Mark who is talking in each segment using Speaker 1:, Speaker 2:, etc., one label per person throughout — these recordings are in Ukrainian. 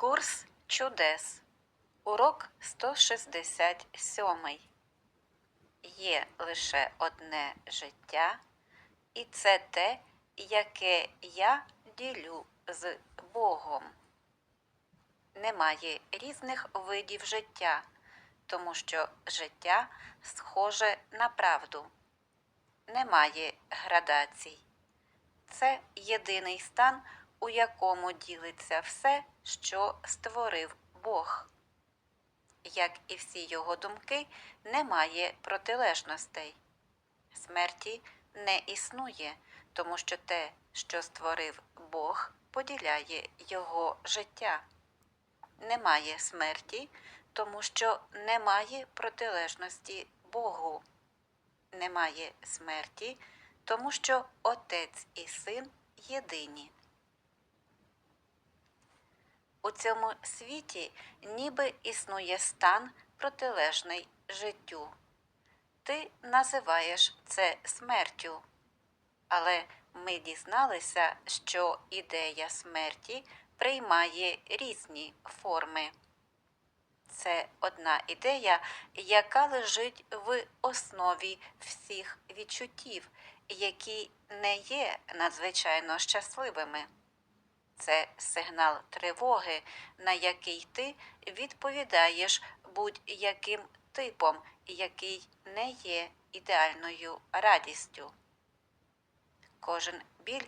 Speaker 1: Курс чудес. Урок 167. Є лише одне життя, і це те, яке я ділю з Богом. Немає різних видів життя, тому що життя схоже на правду. Немає градацій. Це єдиний стан, у якому ділиться все, що створив Бог. Як і всі його думки, немає протилежностей. Смерті не існує, тому що те, що створив Бог, поділяє його життя. Немає смерті, тому що немає протилежності Богу. Немає смерті, тому що Отець і Син єдині. У цьому світі ніби існує стан протилежний життю. Ти називаєш це смертю. Але ми дізналися, що ідея смерті приймає різні форми. Це одна ідея, яка лежить в основі всіх відчуттів, які не є надзвичайно щасливими. Це сигнал тривоги, на який ти відповідаєш будь-яким типом, який не є ідеальною радістю. Кожен біль,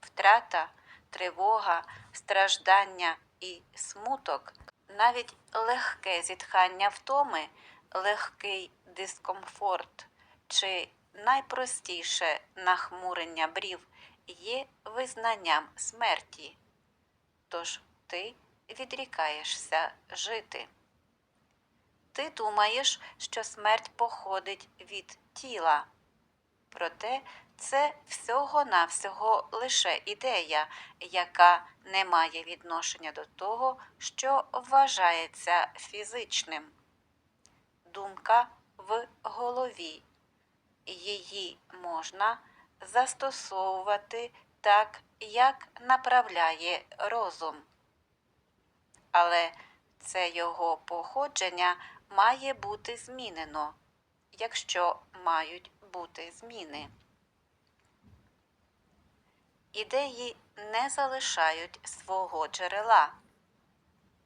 Speaker 1: втрата, тривога, страждання і смуток, навіть легке зітхання втоми, легкий дискомфорт чи найпростіше нахмурення брів є визнанням смерті. Тож ти відрікаєшся жити. Ти думаєш, що смерть походить від тіла. Проте це всього-навсього лише ідея, яка не має відношення до того, що вважається фізичним. Думка в голові. Її можна застосовувати так, як направляє розум. Але це його походження має бути змінено, якщо мають бути зміни. Ідеї не залишають свого джерела.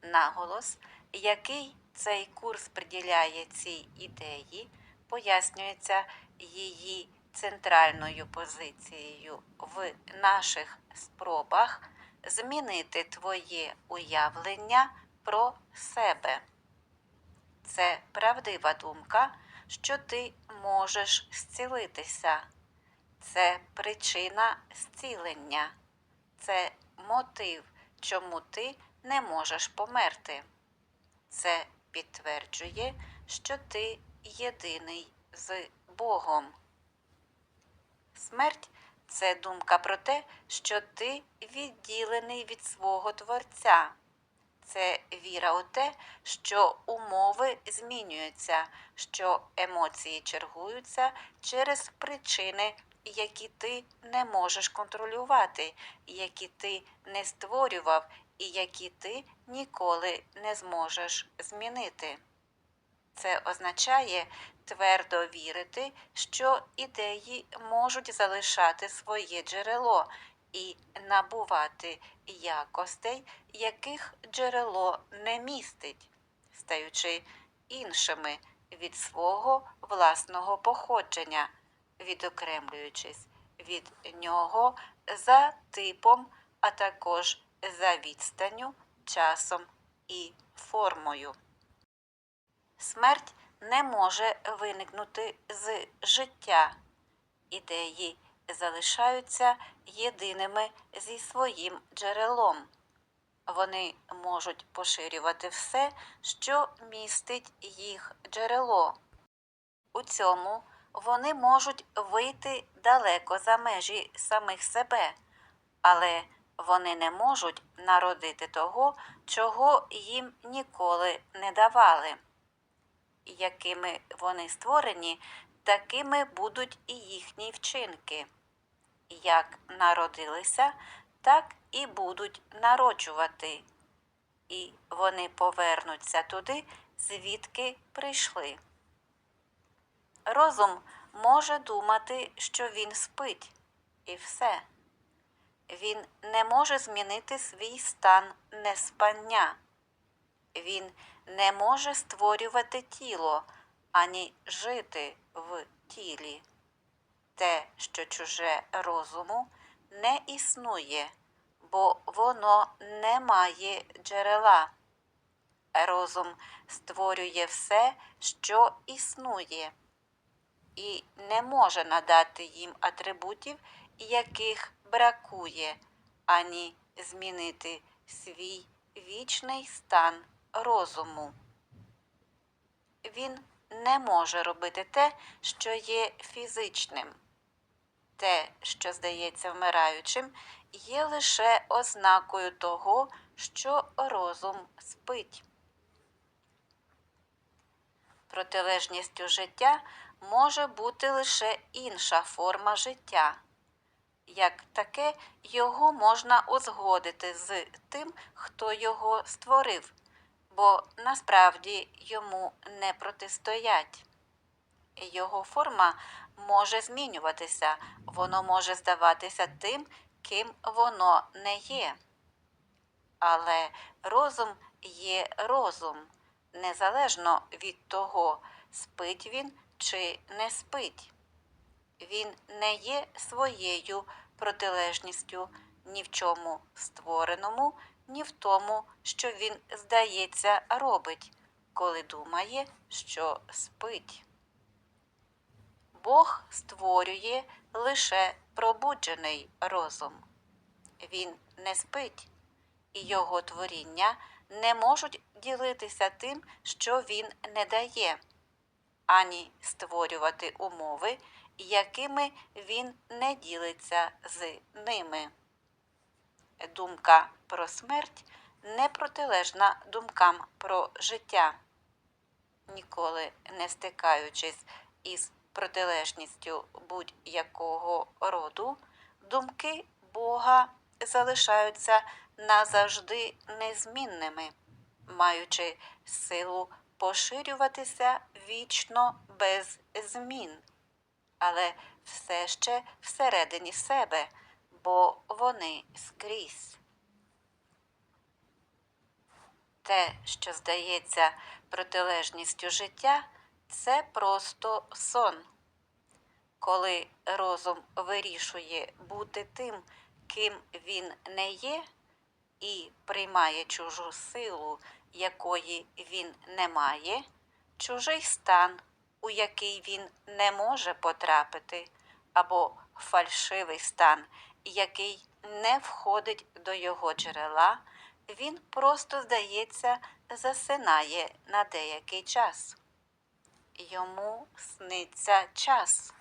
Speaker 1: Наголос, який цей курс приділяє цій ідеї, пояснюється її центральною позицією в наших спробах змінити твоє уявлення про себе. Це правдива думка, що ти можеш зцілитися. Це причина зцілення, це мотив, чому ти не можеш померти. Це підтверджує, що ти єдиний з Богом. Смерть це думка про те, що ти відділений від свого Творця. Це віра у те, що умови змінюються, що емоції чергуються через причини, які ти не можеш контролювати, які ти не створював і які ти ніколи не зможеш змінити. Це означає твердо вірити, що ідеї можуть залишати своє джерело і набувати якостей, яких джерело не містить, стаючи іншими від свого власного походження, відокремлюючись від нього за типом, а також за відстанню, часом і формою. Смерть не може виникнути з життя. Ідеї залишаються єдиними зі своїм джерелом. Вони можуть поширювати все, що містить їх джерело. У цьому вони можуть вийти далеко за межі самих себе, але вони не можуть народити того, чого їм ніколи не давали якими вони створені, такими будуть і їхні вчинки. Як народилися, так і будуть народжувати. і вони повернуться туди, звідки прийшли. Розум може думати, що він спить, і все. Він не може змінити свій стан неспання. Він не може створювати тіло ані жити в тілі. Те, що чуже розуму, не існує, бо воно не має джерела. Розум створює все, що існує, і не може надати їм атрибутів, яких бракує, ані змінити свій вічний стан розуму. Він не може робити те, що є фізичним. Те, що здається вмираючим, є лише ознакою того, що розум спить. Протилежністю життя може бути лише інша форма життя. Як таке, його можна узгодити з тим, хто його створив, бо насправді йому не протистоять. Його форма може змінюватися, воно може здаватися тим, ким воно не є. Але розум є розум, незалежно від того, спить він чи не спить. Він не є своєю протилежністю ні в чому створеному, ні в тому, що він, здається, робить, коли думає, що спить. Бог створює лише пробуджений розум. Він не спить, і його творіння не можуть ділитися тим, що він не дає, ані створювати умови, якими він не ділиться з ними. Думка про смерть не протилежна думкам про життя. Ніколи не стикаючись із протилежністю будь-якого роду, думки Бога залишаються назавжди незмінними, маючи силу поширюватися вічно без змін, але все ще всередині себе, бо вони скрізь. Те, що здається протилежністю життя, це просто сон. Коли розум вирішує бути тим, ким він не є, і приймає чужу силу, якої він не має, чужий стан, у який він не може потрапити, або фальшивий стан, який не входить до його джерела, він просто, здається, засинає на деякий час. Йому сниться час,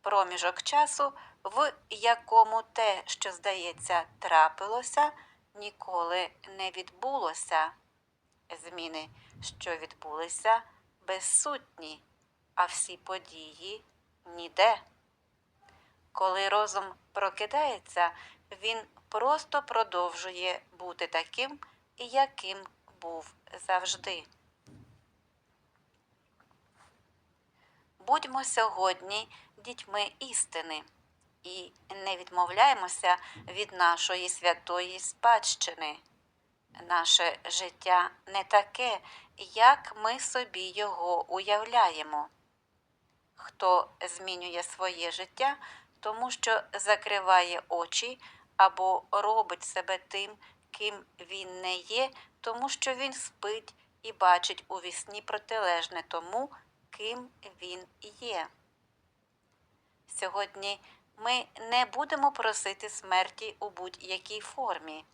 Speaker 1: проміжок часу, в якому те, що, здається, трапилося, ніколи не відбулося. Зміни, що відбулися, безсутні, а всі події ніде. Коли розум прокидається, він просто продовжує бути таким, яким був завжди. Будьмо сьогодні дітьми істини і не відмовляємося від нашої святої спадщини. Наше життя не таке, як ми собі його уявляємо. Хто змінює своє життя, тому що закриває очі або робить себе тим, ким він не є, тому що він спить і бачить у вісні протилежне тому, ким він є. Сьогодні ми не будемо просити смерті у будь-якій формі,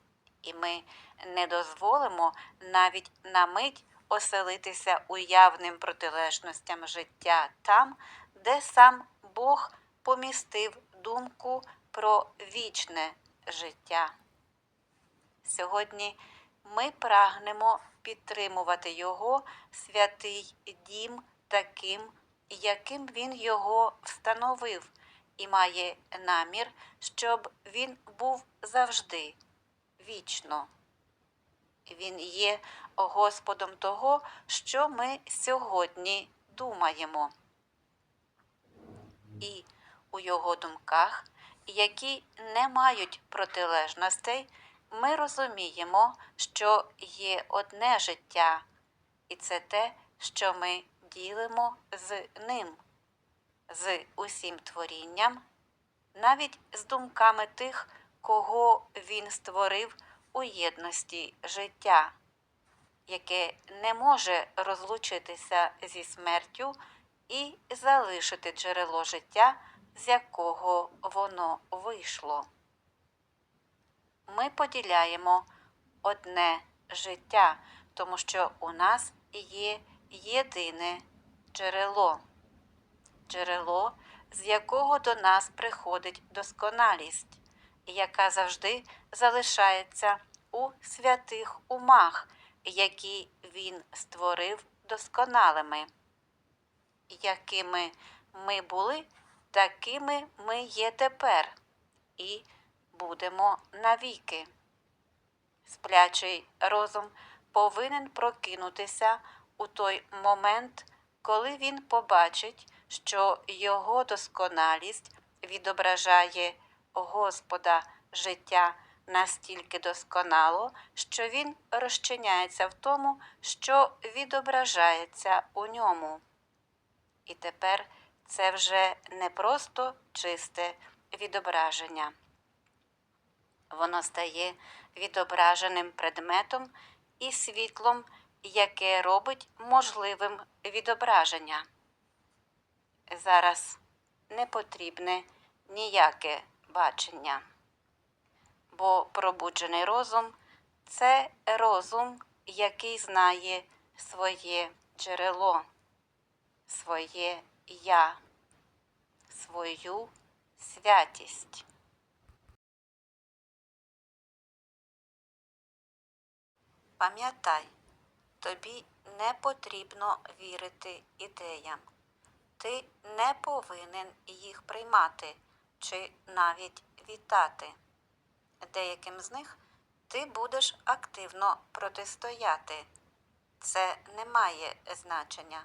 Speaker 1: і ми не дозволимо навіть на мить оселитися уявним протилежностям життя там, де сам Бог помістив думку про вічне життя. Сьогодні ми прагнемо підтримувати Його святий дім таким, яким Він його встановив, і має намір, щоб він був завжди вічно. Він є Господом того, що ми сьогодні думаємо. І у його думках, які не мають протилежностей, ми розуміємо, що є одне життя, і це те, що ми ділимо з ним, з усім творінням, навіть з думками тих, кого він створив у єдності життя, яке не може розлучитися зі смертю і залишити джерело життя, з якого воно вийшло. Ми поділяємо одне життя, тому що у нас є єдине джерело, джерело, з якого до нас приходить досконалість, яка завжди залишається у святих умах, які він створив досконалими. Якими ми були, такими ми є тепер і будемо навіки. Сплячий розум повинен прокинутися у той момент, коли він побачить, що його досконалість відображає Господа життя настільки досконало, що він розчиняється в тому, що відображається у ньому. І тепер це вже не просто чисте відображення. Воно стає відображеним предметом і світлом, яке робить можливим відображення. Зараз не потрібне ніяке бачення, бо пробуджений розум це розум, який знає своє джерело, своє я, свою святість. Пам'ятай, тобі не потрібно вірити ідеям. Ти не повинен їх приймати чи навіть вітати. Деяким з них ти будеш активно протистояти. Це не має значення